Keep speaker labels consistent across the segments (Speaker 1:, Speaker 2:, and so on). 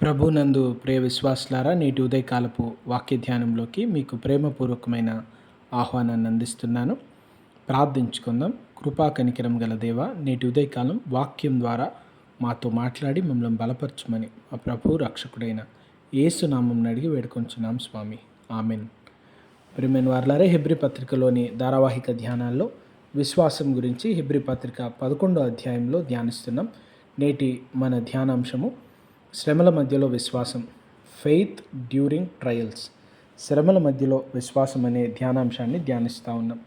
Speaker 1: ప్రభునందు ప్రియ విశ్వాసులారా నేటి ఉదయకాలపు వాక్య ధ్యానంలోకి మీకు ప్రేమపూర్వకమైన ఆహ్వానాన్ని అందిస్తున్నాను. ప్రార్థించుకుందాం. కృపా కనికరం గల దేవ నేటి ఉదయకాలం వాక్యం ద్వారా మాతో మాట్లాడి మమ్మల్ని బలపరచమని మా ప్రభు రక్షకుడైన ఏసునామం అడిగి వేడుకొంచున్నాం స్వామి. ఆమెన్. ప్రిమెన్ వార్లారే హెబ్రి పత్రికలోని ధారావాహిక ధ్యానాల్లో విశ్వాసం గురించి హెబ్రి పత్రిక పదకొండో అధ్యాయంలో ధ్యానిస్తున్నాం. నేటి మన ధ్యానాంశము శ్రమల మధ్యలో విశ్వాసం ఫెయిత్ డ్యూరింగ్ ట్రయల్స్ శ్రమల మధ్యలో విశ్వాసం అనే ధ్యానాంశాన్ని ధ్యానిస్తూ ఉన్నాం.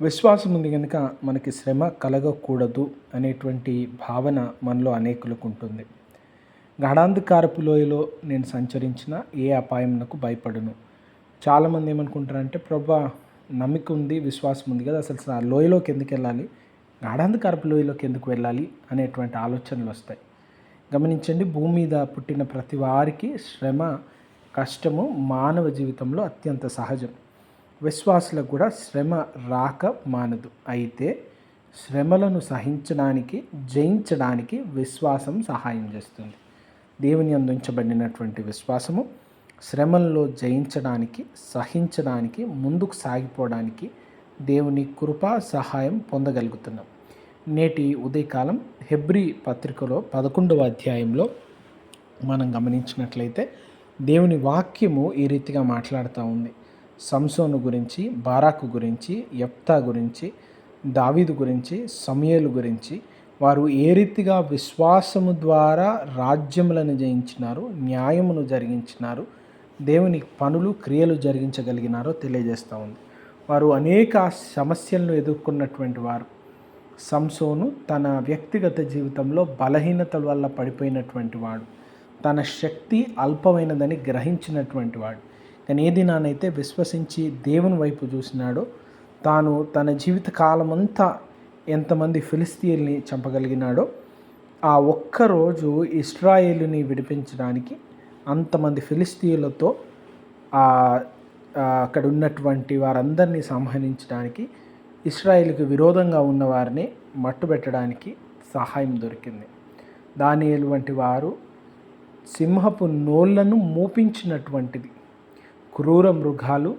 Speaker 1: విశ్వాసం ఉంది కనుక మనకి శ్రమ కలగకూడదు అనేటువంటి భావన మనలో అనేకులకు ఉంటుంది. గాఢాంధకారపు లోయలో నేను సంచరించిన ఏ అపాయంకు భయపడను. చాలామంది ఏమనుకుంటారంటే ప్రభా నమ్మిక ఉంది విశ్వాసం ఉంది కదా అసలు ఆ లోయలోకి ఎందుకు వెళ్ళాలి? గాఢాంధకారపు లోయలోకి ఎందుకు వెళ్ళాలి? అనేటువంటి ఆలోచనలు వస్తాయి. గమనించండి భూమి మీద పుట్టిన ప్రతి వారికి శ్రమ కష్టము మానవ జీవితంలో అత్యంత సహజం. విశ్వాసులకు కూడా శ్రమ రాక మానదు. అయితే శ్రమలను సహించడానికి జయించడానికి విశ్వాసం సహాయం చేస్తుంది. దేవుని అందించబడినటువంటి విశ్వాసము శ్రమల్లో జయించడానికి సహించడానికి ముందుకు సాగిపోవడానికి దేవుని కృప సహాయం పొందగలుగుతున్నాం. నేటి ఉదయకాలం హెబ్రి పత్రికలో పదకొండవ అధ్యాయంలో మనం గమనించినట్లయితే దేవుని వాక్యము ఈ రీతిగా మాట్లాడుతూ ఉంది. సంసోను గురించి బారాకు గురించి యప్తా గురించి దావీదు గురించి సమయలు గురించి వారు ఏ రీతిగా విశ్వాసము ద్వారా రాజ్యములను జయించినారు న్యాయమును జరిగించినారు దేవుని పనులు క్రియలు జరిగించగలిగినారో తెలియజేస్తూ ఉంది. వారు అనేక సమస్యలను ఎదుర్కొన్నటువంటి వారు. సంసోను తన వ్యక్తిగత జీవితంలో బలహీనతల వల్ల పడిపోయినటువంటి వాడు. తన శక్తి అల్పమైనదని గ్రహించినటువంటి వాడు. కానీ ఏది నానైతే విశ్వసించి దేవుని వైపు చూసినాడో తాను తన జీవిత కాలమంతా ఎంతమంది ఫిలిస్తీన్ని చంపగలిగినాడో ఆ ఒక్కరోజు ఇస్రాయేలుని విడిపించడానికి అంతమంది ఫిలిస్తీన్లతో అక్కడ ఉన్నటువంటి వారందరినీ సంహరించడానికి ఇస్రాయేల్కి విరోధంగా ఉన్న వారిని మట్టుబెట్టడానికి సహాయం దొరికింది. దానియలు వంటి వారు సింహపు నోళ్ళను మూపించినటువంటిది. క్రూర మృగాలు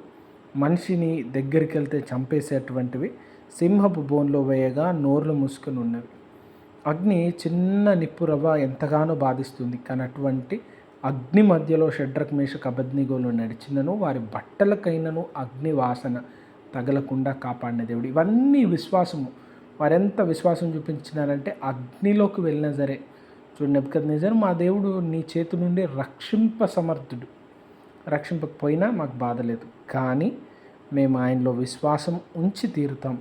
Speaker 1: మనిషిని దగ్గరికి వెళ్తే చంపేసేటువంటివి సింహపు బోన్లో వేయగా నోర్లు మూసుకుని ఉన్నవి అగ్ని చిన్న నిప్పు రవ్వ ఎంతగానో బాధిస్తుంది. కానీ అటువంటి అగ్ని మధ్యలో షడ్రక్ మేష అబద్నిగోలు నడిచినను వారి బట్టలకైనను అగ్ని వాసన తగలకుండా కాపాడిన దేవుడు. ఇవన్నీ విశ్వాసము. వారెంత విశ్వాసం చూపించినారంటే అగ్నిలోకి వెళ్ళినా సరే. చూడు నెప్పుకద్ నిజం మా దేవుడు నీ చేతి నుండి రక్షింప సమర్థుడు. రక్షింపకపోయినా మాకు బాధ లేదు. కానీ మేము ఆయనలో విశ్వాసం ఉంచి తీరుతాం.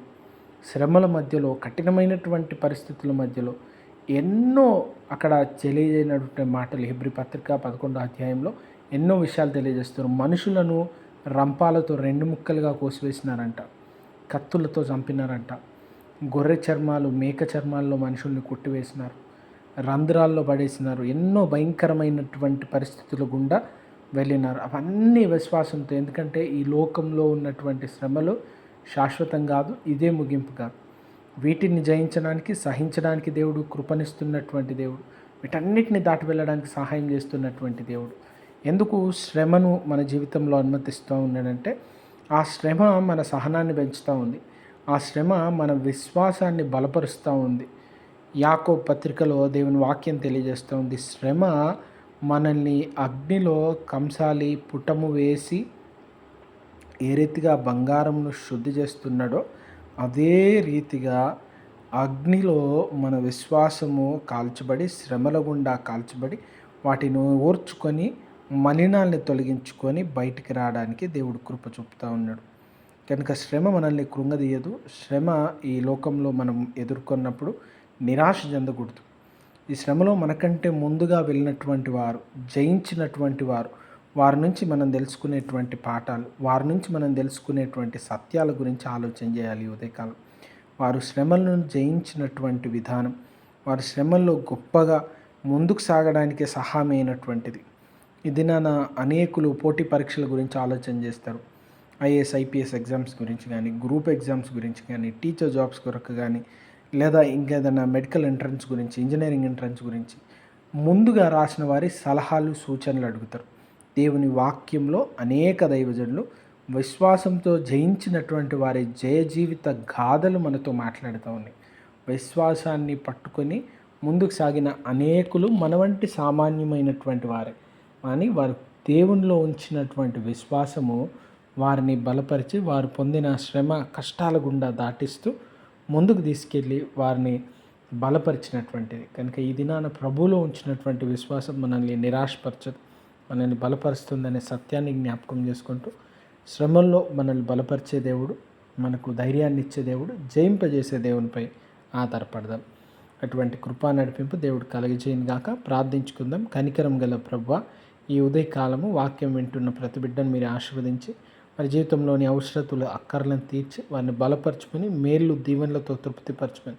Speaker 1: శ్రమల మధ్యలో కఠినమైనటువంటి పరిస్థితుల మధ్యలో ఎన్నో అక్కడ తెలియజేయనటువంటి మాటలు హిబ్రి పత్రిక పదకొండో అధ్యాయంలో ఎన్నో విషయాలు తెలియజేస్తారు. మనుషులను రంపాలతో రెండు ముక్కలుగా కోసివేసినారంట. కత్తులతో చంపినారంట. గొర్రె చర్మాలు మేక చర్మాల్లో మనుషుల్ని కొట్టివేసినారు. రంధ్రాల్లో పడేసినారు. ఎన్నో భయంకరమైనటువంటి పరిస్థితుల గుండా వెళ్ళినారు. అవన్నీ విశ్వాసంతో ఎందుకంటే ఈ లోకంలో ఉన్నటువంటి శ్రమలు శాశ్వతం కాదు ఇదే ముగింపు కాదు. వీటిని జయించడానికి సహించడానికి దేవుడు కృపనిస్తున్నటువంటి దేవుడు. వీటన్నిటిని దాటి వెళ్ళడానికి సహాయం చేస్తున్నటువంటి దేవుడు. ఎందుకు శ్రమను మన జీవితంలో అనుమతిస్తూ ఉన్నాడంటే ఆ శ్రమ మన సహనాన్ని పెంచుతూ ఉంది. ఆ శ్రమ మన విశ్వాసాన్ని బలపరుస్తూ ఉంది. యాకో పత్రికలో దేవుని వాక్యం తెలియజేస్తూ ఉంది. శ్రమ మనల్ని అగ్నిలో కంసాలి పుటము వేసి ఏ రీతిగా బంగారంను శుద్ధి చేస్తున్నాడో అదే రీతిగా అగ్నిలో మన విశ్వాసము కాల్చబడి శ్రమల గుండా కాల్చబడి వాటిని ఓర్చుకొని మలినాల్ని తొలగించుకొని బయటికి రావడానికి దేవుడు కృప చూపుతూ ఉన్నాడు. కనుక శ్రమ మనల్ని కృంగదీయదు. శ్రమ ఈ లోకంలో మనం ఎదుర్కొన్నప్పుడు నిరాశ చెందకూడదు. ఈ శ్రమలో మనకంటే ముందుగా వెళ్ళినటువంటి వారు జయించినటువంటి వారు వారి నుంచి మనం తెలుసుకునేటువంటి పాఠాలు వారి నుంచి మనం తెలుసుకునేటువంటి సత్యాల గురించి ఆలోచన చేయాలి ఉదయకాలం. వారు శ్రమలను జయించినటువంటి విధానం వారి శ్రమల్లో గొప్పగా ముందుకు సాగడానికి సహాయమైనటువంటిది. ఇది నా అనేకులు పోటీ పరీక్షల గురించి ఆలోచన చేస్తారు. ఐఏఎస్ ఐపీఎస్ ఎగ్జామ్స్ గురించి కానీ గ్రూప్ ఎగ్జామ్స్ గురించి కానీ టీచర్ జాబ్స్ కొరకు కానీ లేదా ఇంకేదైనా మెడికల్ ఎంట్రన్స్ గురించి ఇంజనీరింగ్ ఎంట్రన్స్ గురించి ముందుగా రాసిన వారి సలహాలు సూచనలు అడుగుతారు. దేవుని వాక్యంలో అనేక దైవజనులు విశ్వాసంతో జయించినటువంటి వారి జయ జీవిత గాథలు మనతో మాట్లాడుతూ ఉన్నాయి. విశ్వాసాన్ని పట్టుకొని ముందుకు సాగిన అనేకులు మన వంటి సామాన్యమైనటువంటి వారే. కానీ వారు దేవునిలో ఉంచినటువంటి విశ్వాసము వారిని బలపరిచి వారు పొందిన శ్రమ కష్టాల గుండా దాటిస్తూ ముందుకు తీసుకెళ్ళి వారిని బలపరిచినటువంటిది. కనుక ఈ దినాన ప్రభువులో ఉంచినటువంటి విశ్వాసం మనల్ని నిరాశపరచదు. మనల్ని బలపరుస్తుందనే సత్యాన్ని జ్ఞాపకం చేసుకుంటూ శ్రమంలో మనల్ని బలపరిచే దేవుడు మనకు ధైర్యాన్ని ఇచ్చే దేవుడు జయింపజేసే దేవునిపై ఆధారపడదాం. అటువంటి కృపా నడిపింపు దేవుడు కలగజేయను గాక. ప్రార్థించుకుందాం. కనికరం గల ప్రభు ఈ ఉదయకాలము వాక్యం వింటున్న ప్రతి బిడ్డను మీరు ఆశీర్వదించి వారి జీవితంలోని అవసరతలు అక్కర్లను తీర్చి వారిని బలపరచుకొని మేళ్ళు దీవెనలతో తృప్తిపరచమని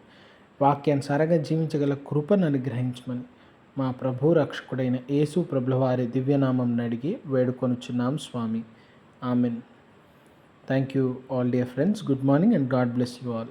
Speaker 1: వాక్యానుసారంగా జీవించగల కృపను అనుగ్రహించమని మా ప్రభు రక్షకుడైన యేసు ప్రభుల వారి దివ్యనామం అడిగి వేడుకొనుచున్నాం స్వామి. Amen. Thank you all dear friends good morning and God bless you all